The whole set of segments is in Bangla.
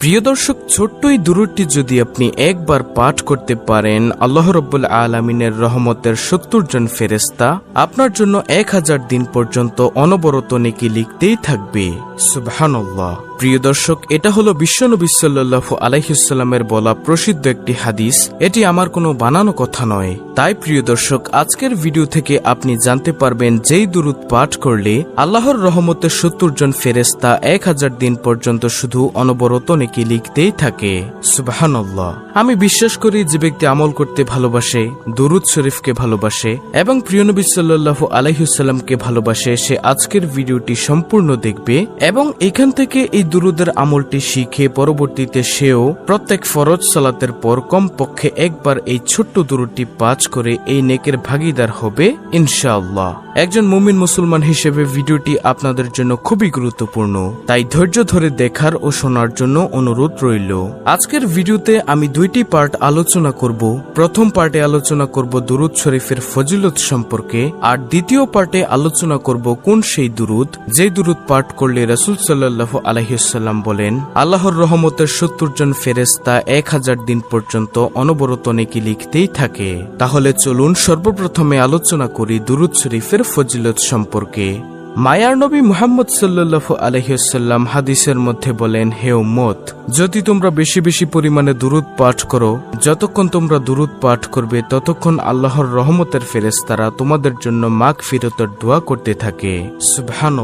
প্রিয় দর্শক, ছোট্ট এই দূরটি যদি আপনি একবার পাঠ করতে পারেন, আল্লাহ রব্বুল আলমিনের রহমতের সত্তর জন ফেরেস্তা আপনার জন্য এক হাজার দিন পর্যন্ত অনবরত নেকি লিখতেই থাকবে। সুবহানাল্লাহ। প্রিয় দর্শক, এটা হলো বিশ্বনবী সাল্লাল্লাহু আলাইহিসাল্লামের বলা প্রসিদ্ধ একটি হাদিস। এটি আমার কোনো বানানো কথা নয়। তাই প্রিয় দর্শক, আজকের ভিডিও থেকে আপনি জানতে পারবেন যেই দুরুদ পাঠ করলে আল্লাহর রহমতের সত্তর জন ফেরেস্তা এক হাজার দিন পর্যন্ত শুধু অনবরত নেকি লিখতেই থাকে। সুবাহান্লাহ আমি বিশ্বাস করি যে ব্যক্তি আমল করতে ভালোবাসে, দুরুদ শরীফকে ভালোবাসে এবং প্রিয়নবী সাল্লাল্লাহু আলাইহুসাল্লামকে ভালোবাসে, সে আজকের ভিডিওটি সম্পূর্ণ দেখবে এবং এখান থেকে এই দুরুদের আমলটি শিখে পরবর্তীতে সেও প্রত্যেক ফরজ সালাতের পর কমপক্ষে একবার এই ছোট্ট দুরুটি পাঁচ করে এই নেকের ভাগিদার হবে, ইনশাআল্লাহ। একজন মুমিন মুসলমান হিসেবে ভিডিওটি আপনাদের জন্য খুবই গুরুত্বপূর্ণ। তাই ধৈর্য ধরে দেখার ও শোনার জন্য অনুরোধ রইল। আজকের ভিডিওতে আমি দুইটি পার্ট আলোচনা করব। প্রথম পার্টে আলোচনা করব দুরুদ শরীফের ফজিলত সম্পর্কে, আর দ্বিতীয় পার্টে আলোচনা করব কোন সেই দুরুদ, যে দুরুদ পাঠ করলে রসুল সাল্লাহ আলহিসাল্লাম বলেন, আল্লাহর রহমতের সত্তর জন ফেরেস্তা এক হাজার দিন পর্যন্ত অনবরত নেকি লিখতেই থাকে। তাহলে চলুন সর্বপ্রথমে আলোচনা করি দুরুদ শরীফের ফজিলত সম্পর্কে। মায়ার নবী মোহাম্মদ সাল্লাল্লাহু আলহিসাল্লাম হাদিসের মধ্যে বলেন, হে উম্মত, যদি তোমরা বেশি বেশি পরিমাণে দুরুদ পাঠ করো, যতক্ষণ তোমরা দুরুদ পাঠ করবে, ততক্ষণ আল্লাহর রহমতের ফেরেস্তারা তোমাদের জন্য মাগ ফিরতের দোয়া করতে থাকে। সুবহান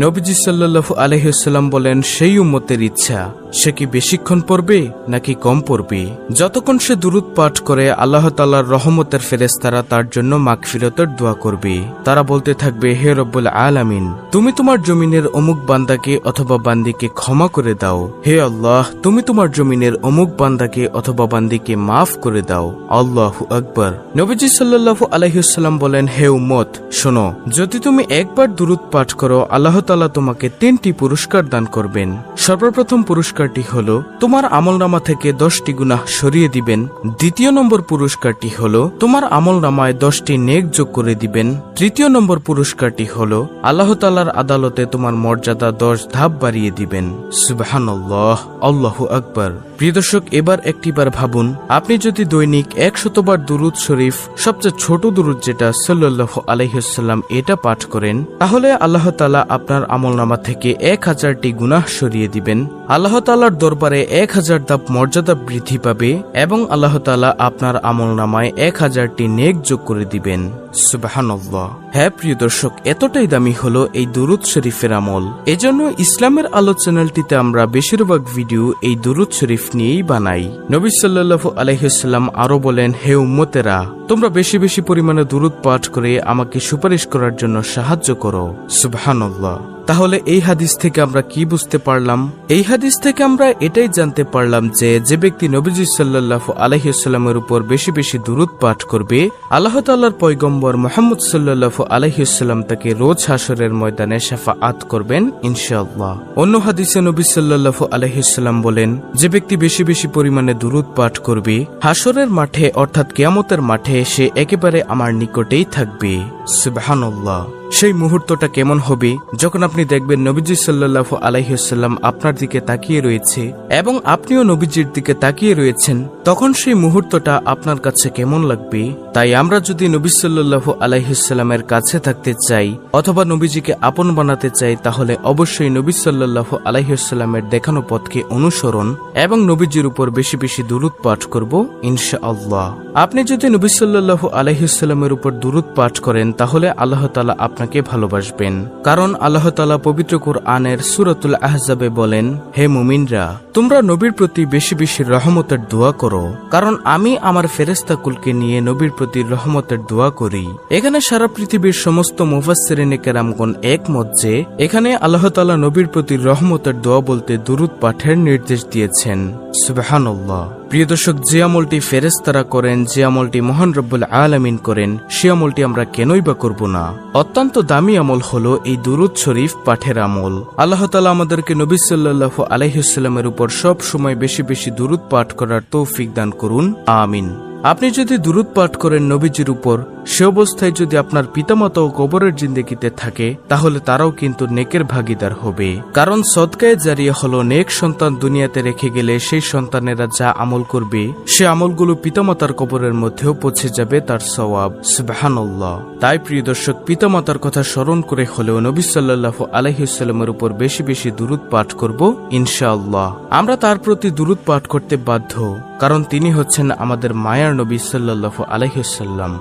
নবীজি সাল্লু আলহিসাল্লাম বলেন, সেই উম্মতের ইচ্ছা সে কি বেশিক্ষণ পড়বে নাকি কম পড়বে? যতক্ষণ সে দুরুদ পাঠ করে, আল্লাহ তাল্লাহর রহমতের ফেরেস্তারা তার জন্য মাগফিরতের দোয়া করবে। তারা বলতে থাকবে, হে রব্বুল আলামিন, তুমি তোমার জমিনের অমুক বান্দাকে অথবা বান্দিকে ক্ষমা করে দাও। হে আল্লাহ, তুমি তোমার জমিনের অমুক বান্দাকে অথবা বান্দিকে মাফ করে দাও। আল্লাহ আকবর। নবীজি সাল্লাল্লাহু আলাইহিসাল্লাম বলেন, হে উম্মত, শোনো, যদি তুমি একবার দুরুদ পাঠ করো, আল্লাহ তাআলা তোমাকে তিনটি পুরস্কার দান করবেন। সর্বপ্রথম পুরস্কারটি হল, তোমার আমলনামা থেকে দশটি গুনাহ সরিয়ে দিবেন। দ্বিতীয় নম্বর পুরস্কারটি হল, তোমার আমলনামায় দশটি নেক যোগ করে দিবেন। তৃতীয় নম্বর পুরস্কারটি হল, আল্লাহ তালার আদালতে তোমার মর্যাদা দশ ধাপ বাড়িয়ে দিবেন। সুবাহান্লাহ আল্লাহ আকবর। প্রিয় দর্শক, এবার একটিবার ভাবুন, আপনি যদি দৈনিক একশতবার দুরুদ শরীফ, সবচেয়ে ছোট দুরুদ যেটা সাল্লাহ আলহিসাল্লাম এটা পাঠ করেন, তাহলে আল্লাহ তালা আপনার আমলনামা থেকে এক হাজারটি গুনাহ সরিয়ে দিবেন। আল্লাহ তালার দরবারে এক হাজার ধাপ মর্যাদা বৃদ্ধি পাবে এবং আল্লাহ তালা আপনার আমল নামায় এক হাজারটি নেক যোগ করে দিবেন। সুবাহান্লাহ হ্যাঁ প্রিয় দর্শক, এতটাই দামি হলো এই দুরুদ শরীফের আমল। এজন্য ইসলামের আলো চ্যানেলটিতে আমরা বেশিরভাগ ভিডিও এই দুরুদ শরীফ নিয়েই বানাই। নবী সাল্লাল্লাহু আলহিহাল্লাম আরও বলেন, হে উম্মতেরা, তোমরা বেশি বেশি পরিমাণে দুরুদ পাঠ করে আমাকে সুপারিশ করার জন্য সাহায্য করো। সুবহানাল্লাহ। তাহলে এই হাদিস থেকে আমরা কি বুঝতে পারলাম? এই হাদিস থেকে আমরা এটাই জানতে পারলাম যে যে ব্যক্তি নবীজি সাল্লাহ আলহিউসাল্লামের উপর বেশি বেশি দূরত পাঠ করবে, আল্লাহ তাল্লার পয়গম্বর মোহাম্মদ সাল্লাহ আলহিউসাল্লাম তাকে রোজ হাসরের ময়দানে সাফা আত করবেন, ইনশাআল্লাহ। অন্য হাদিসে নবী সাল্লাহ আলহিউসাল্লাম বলেন, যে ব্যক্তি বেশি বেশি পরিমাণে দূরত পাঠ করবে হাসরের মাঠে অর্থাৎ কেয়ামতের মাঠে সে একেবারে আমার নিকটেই থাকবে। সুবাহান্লাহ সেই মুহূর্তটা কেমন হবে যখন আপনি দেখবেন নবীজি সাল্লাহ আলাইসাল্লাম আপনার দিকে তাকিয়ে রয়েছে এবং আপনিও নবীজির দিকে তাকিয়ে রয়েছেন, তখন সেই মুহূর্তটা আপনার কাছে কেমন লাগবে? তাই আমরা যদি নবী সাল্লাহ আলাইসাল্লামের কাছে থাকতে চাই অথবা নবীজিকে আপন বানাতে চাই, তাহলে অবশ্যই নবী সাল্লাহ আলাইসাল্লামের দেখানো পথকে অনুসরণ এবং নবীজির উপর বেশি বেশি দূরত পাঠ করব ইনশা আল্লাহ আপনি যদি নবী সাল্লাহ আলাইসাল্লামের উপর দূরত পাঠ করেন, তাহলে আল্লাহ তালা আপনাকে ভালোবাসবেন। কারণ আল্লাহ তালা পবিত্র কুরআনের সুরাতুল আহজাবে বলেন, হে মুমিনরা, তোমরা নবীর প্রতি বেশি বেশি রহমতের দোয়া করো। কারণ আমি আমার ফেরেস্তাকুলকে নিয়ে নবীর প্রতি রহমতের দোয়া করি। এখানে সারা পৃথিবীর সমস্ত মুফাসসিরিনে কেরামগণ একমত যে, এখানে আল্লাহ তালা নবীর প্রতি রহমতের দোয়া বলতে দুরুদ পাঠের নির্দেশ দিয়েছেন। সুবাহান্লাহ প্রিয় দর্শক, যে আমলটি ফেরেস্তারা করেন, যে আমলটি মহান রব্বুল আলামিন করেন, সে আমলটি আমরা কেনই বা করব না? অত্যন্ত দামি আমল হলো এই দুরুদ শরীফ পাঠের আমল। আল্লাহ তালা আমাদেরকে নবী সাল্লাহ আলহিসাল্লামের উপর সব সময় বেশি বেশি দুরুদ পাঠ করার তৌফিক দান করুন। আমিন। আপনি যদি দুরুদ পাঠ করেন নবীজির উপর সে অবস্থায় যদি আপনার পিতামাতা ও কবরের জিন্দগিতে থাকে, তাহলে তারাও কিন্তু নেকের ভাগিদার হবে। কারণ সদকায়ে জারিয়া হলো, নেক সন্তান দুনিয়াতে রেখে গেলে সেই সন্তানেরা যা আমল করবে, সে আমলগুলো পিতামাতার কবরের মধ্যেও পৌঁছে যাবে তার সওয়াব। সুবহানাল্লাহ। তাই প্রিয় দর্শক, পিতামাতার কথা স্মরণ করে হলেও নবী সাল্লাহ আলহিসাল্লামের উপর বেশি বেশি দুরুদ পাঠ করব, ইনশাআল্লাহ। আমরা তার প্রতি দুরুদ পাঠ করতে বাধ্য, কারণ তিনি হচ্ছেন আমাদের মায়ার নবী সাল্লাহ আলহিসাল্লাম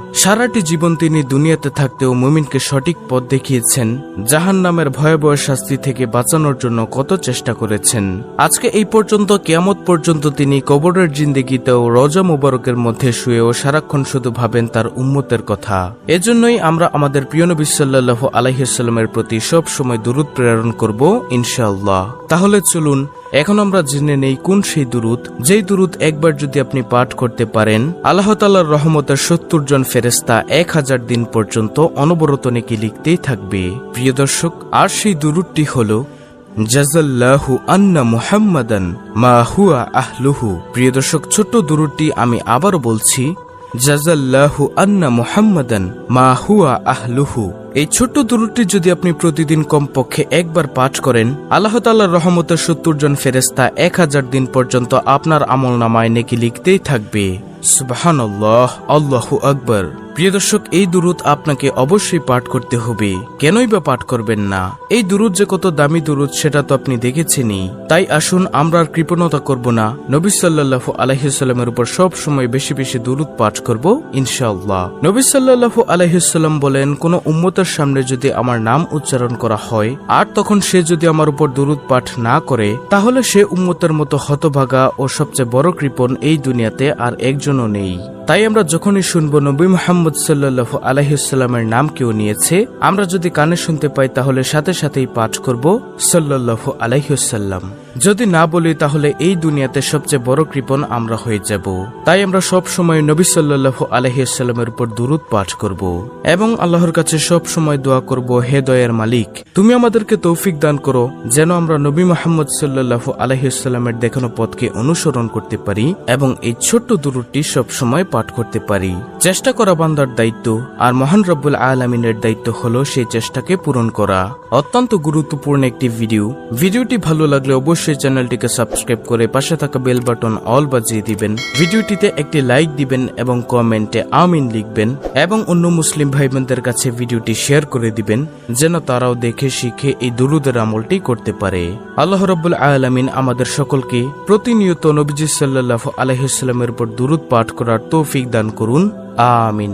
সারাটি জীবন তিনি দুনিয়াতে থাকতেও মুমিনকে সঠিক পথ দেখিয়েছেন জাহান নামের ভয়াবহ শাস্তি থেকে বাঁচানোর জন্য কত চেষ্টা করেছেন। আজকে এই পর্যন্ত, কেয়ামত পর্যন্ত তিনি কবরের জিন্দিগিতেও রজা মুবারকের মধ্যে শুয়েও সারাক্ষণ শুধু ভাবেন তার উম্মতের কথা। এজন্যই আমরা আমাদের প্রিয় নবী সাল্লাহ আলহিসাল্লামের প্রতি সব সময় দুরুদ প্রেরণ করব, ইনশাআল্লাহ। তাহলে চলুন এখন আমরা জেনে নেই কোন সেই দুরুদ। যেই দুরুদ একবার যদি আপনি পাঠ করতে পারেন, আল্লাহ তাল্লাহর রহমতের সত্তর জন ফেরেস্তা এক হাজার দিন পর্যন্ত অনবরত নেকি লিখতেই থাকবে। প্রিয় দর্শক, আর সেই দুরুদটি হল জাজাল্লাহু আন্না মুহাম্মাদান মা হুয়া আহলুহু। প্রিয় দর্শক, ছোট্ট দুরুদটি আমি আবারও বলছি জাজাল্লাহু আন্না মুহাম্মাদান মা হুয়া আহলুহু। এই ছোট্ট দূরটি যদি আপনি প্রতিদিন কমপক্ষে একবার পাঠ করেন, আল্লাহ তাল্লাহর রহমতের সত্তর জন ফেরেস্তা এক হাজার দিন পর্যন্ত আপনার আমল নামায় নেকি লিখতেই থাকবে। সুবাহান্লাহ আল্লাহু আকবর। প্রিয় দর্শক, এই দুরুদ আপনাকে অবশ্যই পাঠ করতে হবে। কেনই বা পাঠ করবেন না? এই দুরুদ যে কত দামি দুরুদ, সেটা তো আপনি দেখেছেনই। তাই আসুন, আমরা আর কৃপণতা করব না। নবী সাল্লাহ আলহিসাল্লামের উপর সব সময় বেশি বেশি দুরুদ পাঠ করব, ইনশাআল্লাহ। নবী সাল্লাহ আলহিসাল্লাম বলেন, কোন উম্মতের সামনে যদি আমার নাম উচ্চারণ করা হয়, আর তখন সে যদি আমার উপর দুরুদ পাঠ না করে, তাহলে সে উম্মতের মতো হতভাগা ও সবচেয়ে বড় কৃপণ এই দুনিয়াতে আর একজনও নেই। তাই আমরা যখনই শুনব নবী মোহাম্মদ সাল্লাহ আলহিসাল্লামের নাম কেউ নিয়েছে, আমরা যদি কানে শুনতে পাই তাহলে সাথে সাথেই পাঠ করব সাল্লাহ আলহিসাল্লাম যদি না বলি, তাহলে এই দুনিয়াতে সবচেয়ে বড় কৃপণ আমরা হয়ে যাব। তাই আমরা সব সময় নবী সাল্লাহ আলহিসাল্লামের উপর দুরুদ পাঠ করব এবং আল্লাহর কাছে সব সময় দোয়া করব, হে দয়ার মালিক, তুমি আমাদেরকে তৌফিক দান করো, যেন আমরা নবী মোহাম্মদ সাল্লাহ আলহিসাল্লামের দেখানো পথকে অনুসরণ করতে পারি এবং এই ছোট্ট দুরুদটি সব সময় পাঠ করতে পারি। চেষ্টা করা বান্দার দায়িত্ব, আর মহান রব্বুল আলমিনের দায়িত্ব হলো সেই চেষ্টাকে পূরণ করা। অত্যন্ত গুরুত্বপূর্ণ একটি ভিডিও। ভিডিওটি ভালো লাগলে অবশ্যই চ্যানেলটিকে সাবস্ক্রাইব করে পাশে থাকা বেল বাটন অল বাজিয়ে দিবেন। ভিডিওটিতে একটি লাইক দিবেন এবং কমেন্টে আমিন লিখবেন এবং অন্য মুসলিম ভাই বোনদের কাছে ভিডিওটি শেয়ার করে দিবেন, যেন তারাও দেখে, শিখে এই দুরুদের আমলটি করতে পারে। আল্লাহ রব্বুল আলমিন আমাদের সকলকে প্রতিনিয়ত নবীজি সাল্লাহ আলহিসাল্লামের উপর দুরুদ পাঠ করার তৌফিক দান করুন। আমিন।